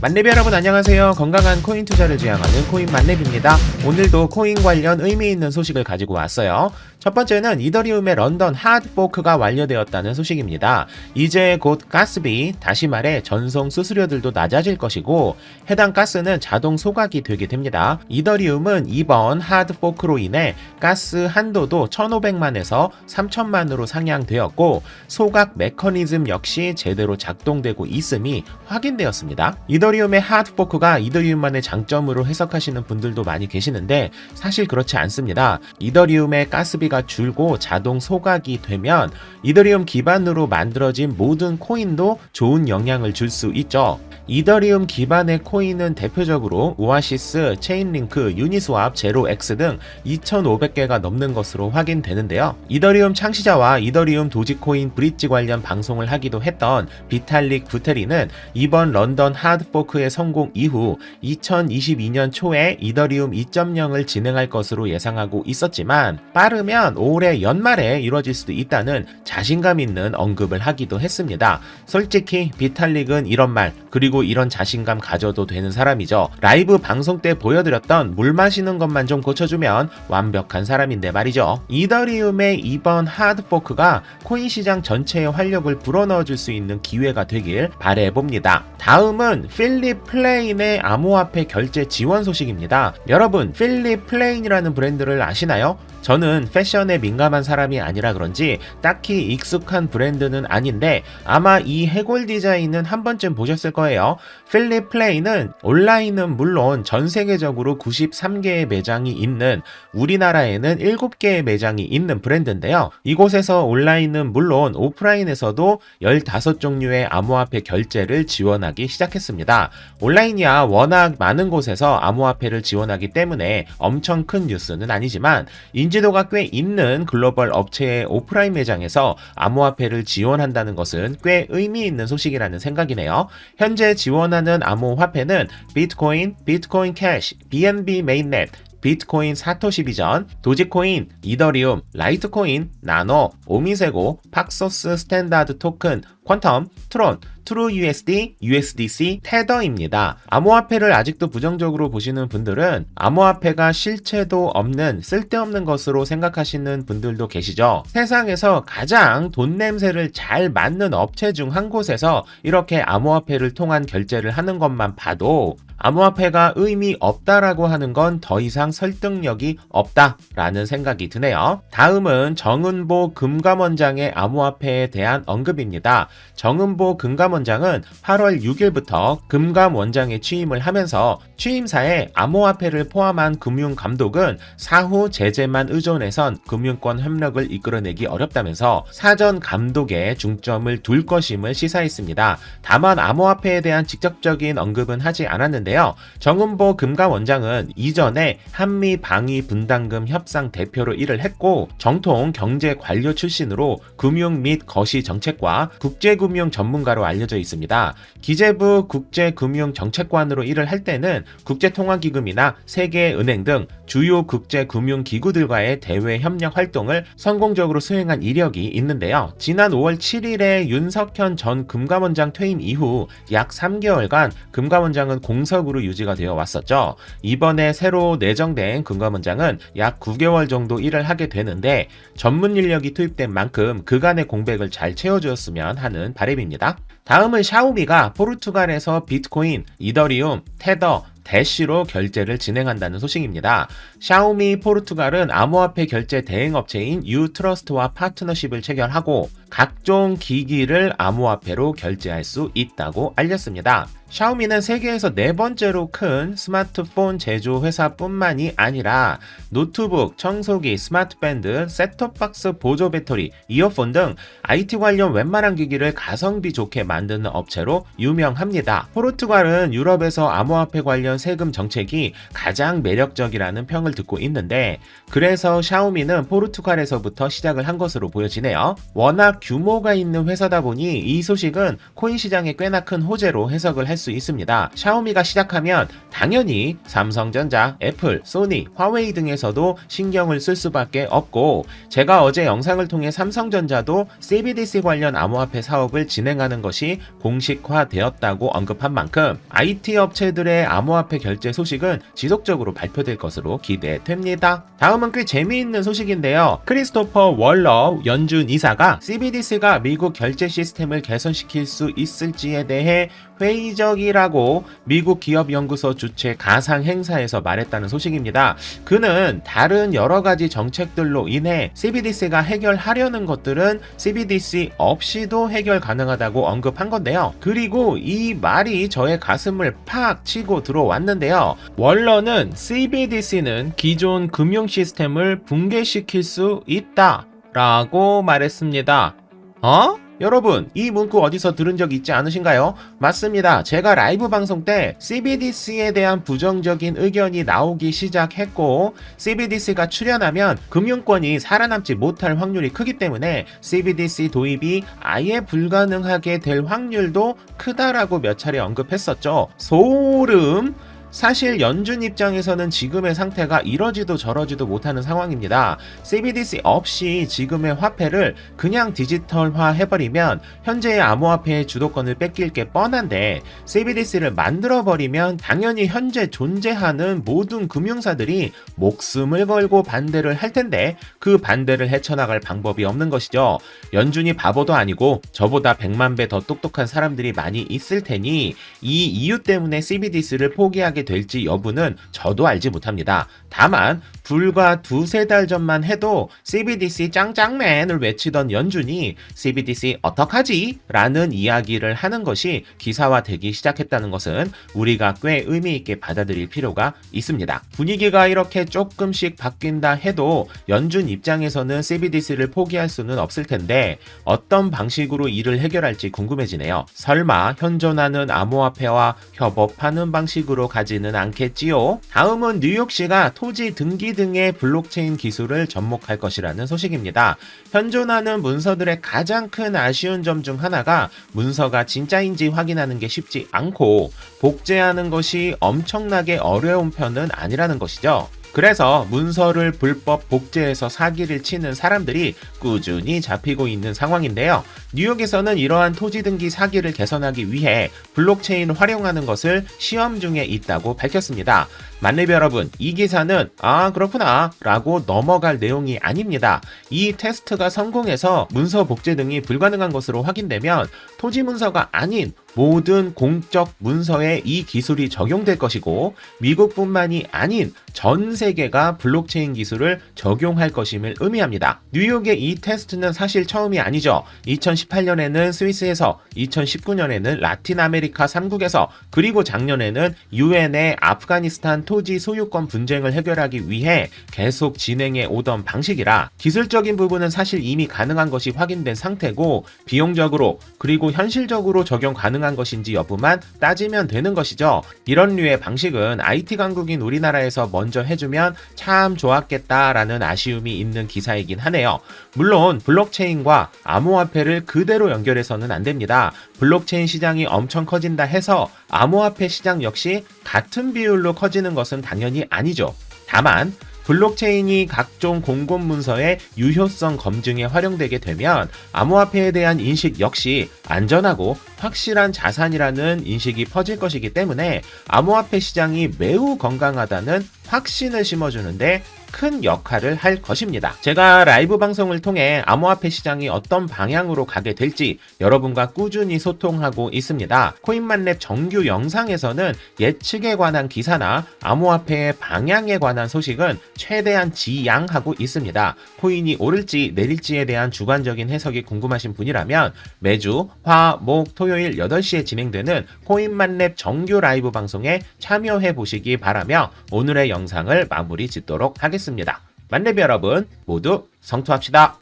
만렙 여러분 안녕하세요. 건강한 코인 투자를 지향하는 코인 만렙입니다. 오늘도 코인 관련 의미 있는 소식을 가지고 왔어요. 첫 번째는 이더리움의 런던 하드 포크가 완료되었다는 소식입니다. 이제 곧 가스비, 다시 말해 전송 수수료들도 낮아질 것이고 해당 가스는 자동 소각이 되게 됩니다. 이더리움은 이번 하드 포크로 인해 가스 한도도 1,500만에서 3,000만으로 상향되었고 소각 메커니즘 역시 제대로 작동되고 있음이 확인되었습니다. 이더 리움의 하드 포크가 이더리움만의 장점으로 해석하시는 분들도 많이 계시는데 사실 그렇지 않습니다. 이더리움의 가스비가 줄고 자동 소각이 되면 이더리움 기반으로 만들어진 모든 코인도 좋은 영향을 줄 수 있죠. 이더리움 기반의 코인은 대표적으로 오아시스, 체인링크, 유니스왑, 제로엑스 등 2,500개가 넘는 것으로 확인되는데요. 이더리움 창시자와 이더리움 도지코인 브릿지 관련 방송을 하기도 했던 비탈릭 부테리는 이번 런던 하드포크 의 성공 이후 2022년 초에 이더리움 2.0을 진행할 것으로 예상하고 있었지만 빠르면 올해 연말에 이뤄질 수도 있다는 자신감 있는 언급을 하기도 했습니다. 솔직히 비탈릭은 이런 말 그리고 이런 자신감 가져도 되는 사람이죠. 라이브 방송 때 보여드렸던 물 마시는 것만 좀 고쳐주면 완벽한 사람인데 말이죠. 이더리움의 이번 하드포크가 코인 시장 전체에 활력을 불어넣어 줄 수 있는 기회가 되길 바래봅니다. 다음은 필립 플레인의 암호화폐 결제 지원 소식입니다. 여러분, 필립 플레인이라는 브랜드를 아시나요? 저는 패션에 민감한 사람이 아니라 그런지 딱히 익숙한 브랜드는 아닌데 아마 이 해골 디자인은 한 번쯤 보셨을 거예요. 필립 플레이는 온라인은 물론 전 세계적으로 93개의 매장이 있는 우리나라에는 7개의 매장이 있는 브랜드인데요. 이곳에서 온라인은 물론 오프라인에서도 15종류의 암호화폐 결제를 지원하기 시작했습니다. 온라인이야 워낙 많은 곳에서 암호화폐를 지원하기 때문에 엄청 큰 뉴스는 아니지만 인지 도가 꽤 있는 글로벌 업체의 오프라인 매장에서 암호화폐를 지원한다는 것은 꽤 의미 있는 소식이라는 생각이네요. 현재 지원하는 암호화폐는 비트코인, 비트코인 캐시, BNB 메인넷, 비트코인 사토시 비전, 도지코인, 이더리움, 라이트코인, 나노, 오미세고, 팍소스 스탠다드 토큰, 퀀텀, 트론, 트루 USD, USDC, 테더입니다. 암호화폐를 아직도 부정적으로 보시는 분들은 암호화폐가 실체도 없는 쓸데없는 것으로 생각하시는 분들도 계시죠. 세상에서 가장 돈 냄새를 잘 맡는 업체 중 한 곳에서 이렇게 암호화폐를 통한 결제를 하는 것만 봐도 암호화폐가 의미 없다라고 하는 건 더 이상 설득력이 없다라는 생각이 드네요. 다음은 정은보 금감원장의 암호화폐에 대한 언급입니다. 정은보 금감원장은 8월 6일부터 금감원장에 취임을 하면서 취임사에 암호화폐를 포함한 금융감독은 사후 제재만 의존해선 금융권 협력을 이끌어내기 어렵다면서 사전 감독에 중점을 둘 것임을 시사했습니다. 다만 암호화폐에 대한 직접적인 언급은 하지 않았는데 요. 정은보 금감원장은 이전에 한미 방위 분담금 협상 대표로 일을 했고 정통 경제 관료 출신으로 금융 및 거시 정책과 국제금융 전문가로 알려져 있습니다. 기재부 국제금융정책관으로 일을 할 때는 국제통화기금이나 세계은행 등 주요 국제금융기구들과의 대외 협력 활동을 성공적으로 수행한 이력이 있는데요. 지난 5월 7일에 윤석현 전 금감원장 퇴임 이후 약 3개월간 금감원장은 공석 으로 유지가 되어 왔었죠. 이번에 새로 내정된 금감원장은 약 9개월 정도 일을 하게 되는데 전문 인력이 투입된 만큼 그간의 공백을 잘 채워주었으면 하는 바람입니다. 다음은 샤오미가 포르투갈에서 비트코인, 이더리움, 테더, 대시로 결제를 진행한다는 소식입니다. 샤오미 포르투갈은 암호화폐 결제 대행업체인 유트러스트와 파트너십을 체결하고 각종 기기를 암호화폐로 결제할 수 있다고 알렸습니다. 샤오미는 세계에서 네 번째로 큰 스마트폰 제조 회사뿐만이 아니라 노트북, 청소기, 스마트밴드, 셋톱박스 보조 배터리, 이어폰 등 IT 관련 웬만한 기기를 가성비 좋게 만드는 업체로 유명합니다. 포르투갈은 유럽에서 암호화폐 관련 세금 정책이 가장 매력적이라는 평을 듣고 있는데 그래서 샤오미는 포르투갈에서부터 시작을 한 것으로 보여지네요. 워낙 규모가 있는 회사다 보니 이 소식은 코인 시장에 꽤나 큰 호재로 해석을 할 수 있습니다. 샤오미가 시작하면 당연히 삼성전자, 애플, 소니, 화웨이 등에서도 신경을 쓸 수밖에 없고 제가 어제 영상을 통해 삼성전자도 CBDC 관련 암호화폐 사업을 진행하는 것이 공식화되었다고 언급한 만큼 IT 업체들의 암호화폐 결제 소식은 지속적으로 발표될 것으로 기대됩니다. 다음은 꽤 재미있는 소식인데요. 크리스토퍼 월러 연준 이사가 CBDC 가 미국 결제 시스템을 개선시킬 수 있을지에 대해 회의적이라고 미국 기업연구소 주최 가상 행사에서 말했다는 소식입니다. 그는 다른 여러 가지 정책들로 인해 CBDC가 해결하려는 것들은 CBDC 없이도 해결 가능하다고 언급한 건데요. 그리고 이 말이 저의 가슴을 팍 치고 들어왔는데요. 원러는 CBDC는 기존 금융 시스템을 붕괴시킬 수 있다. 라고 말했습니다. 어? 여러분, 이 문구 어디서 들은 적 있지 않으신가요? 맞습니다. 제가 라이브 방송 때 CBDC에 대한 부정적인 의견이 나오기 시작했고, CBDC가 출현하면 금융권이 살아남지 못할 확률이 크기 때문에 CBDC 도입이 아예 불가능하게 될 확률도 크다라고 몇 차례 언급했었죠. 소름! 사실 연준 입장에서는 지금의 상태가 이러지도 저러지도 못하는 상황입니다. CBDC 없이 지금의 화폐를 그냥 디지털화 해버리면 현재의 암호화폐의 주도권을 뺏길 게 뻔한데 CBDC를 만들어버리면 당연히 현재 존재하는 모든 금융사들이 목숨을 걸고 반대를 할 텐데 그 반대를 헤쳐나갈 방법이 없는 것이죠. 연준이 바보도 아니고 저보다 100만 배 더 똑똑한 사람들이 많이 있을 테니 이 이유 때문에 CBDC를 포기하게 될지 여부는 저도 알지 못합니다. 다만 불과 두세 달 전만 해도 CBDC 짱짱맨을 외치던 연준이 CBDC 어떡하지? 라는 이야기를 하는 것이 기사화되기 시작했다는 것은 우리가 꽤 의미 있게 받아들일 필요가 있습니다. 분위기가 이렇게 조금씩 바뀐다 해도 연준 입장에서는 CBDC를 포기할 수는 없을 텐데 어떤 방식으로 이를 해결할지 궁금해지네요. 설마 현존하는 암호화폐와 협업하는 방식으로 가지 는 않겠지요? 다음은 뉴욕시가 토지 등기 등의 블록체인 기술을 접목할 것이라는 소식입니다. 현존하는 문서들의 가장 큰 아쉬운 점 중 하나가 문서가 진짜인지 확인하는 게 쉽지 않고 복제하는 것이 엄청나게 어려운 편은 아니라는 것이죠. 그래서 문서를 불법 복제해서 사기를 치는 사람들이 꾸준히 잡히고 있는 상황인데요. 뉴욕에서는 이러한 토지 등기 사기를 개선하기 위해 블록체인을 활용하는 것을 시험 중에 있다고 밝혔습니다. 만렙 여러분, 이 기사는 아 그렇구나 라고 넘어갈 내용이 아닙니다. 이 테스트가 성공해서 문서 복제 등이 불가능한 것으로 확인되면 토지 문서가 아닌 모든 공적 문서에 이 기술이 적용될 것이고 미국뿐만이 아닌 전 세계가 블록체인 기술을 적용할 것임을 의미합니다. 뉴욕의 이 테스트는 사실 처음이 아니죠. 2018년에는 스위스에서, 2019년에는 라틴 아메리카 3국에서, 그리고 작년에는 유엔의 아프가니스탄 토지 소유권 분쟁을 해결하기 위해 계속 진행해 오던 방식이라 기술적인 부분은 사실 이미 가능한 것이 확인된 상태고 비용적으로 그리고 현실적으로 적용 가능한 것인지 여부만 따지면 되는 것이죠. 이런 류의 방식은 IT 강국인 우리나라에서 먼저 해주면 참 좋았겠다라는 아쉬움이 있는 기사이긴 하네요. 물론 블록체인과 암호화폐를 그대로 연결해서는 안 됩니다. 블록체인 시장이 엄청 커진다 해서 암호화폐 시장 역시 같은 비율로 커지는 것은 당연히 아니죠. 다만 블록체인이 각종 공공 문서의 유효성 검증에 활용되게 되면 암호화폐에 대한 인식 역시 안전하고 확실한 자산이라는 인식이 퍼질 것이기 때문에 암호화폐 시장이 매우 건강하다는 확신을 심어주는데 큰 역할을 할 것입니다. 제가 라이브 방송을 통해 암호화폐 시장이 어떤 방향으로 가게 될지 여러분과 꾸준히 소통하고 있습니다. 코인만랩 정규 영상에서는 예측에 관한 기사나 암호화폐의 방향에 관한 소식은 최대한 지양하고 있습니다. 코인이 오를지 내릴지에 대한 주관적인 해석이 궁금하신 분이라면 매주 화, 목, 토요일 8시에 진행되는 코인만랩 정규 라이브 방송에 참여해 보시기 바라며 오늘의 영상을 마무리 짓도록 하겠습니다. 만렙 여러분 모두 성투합시다.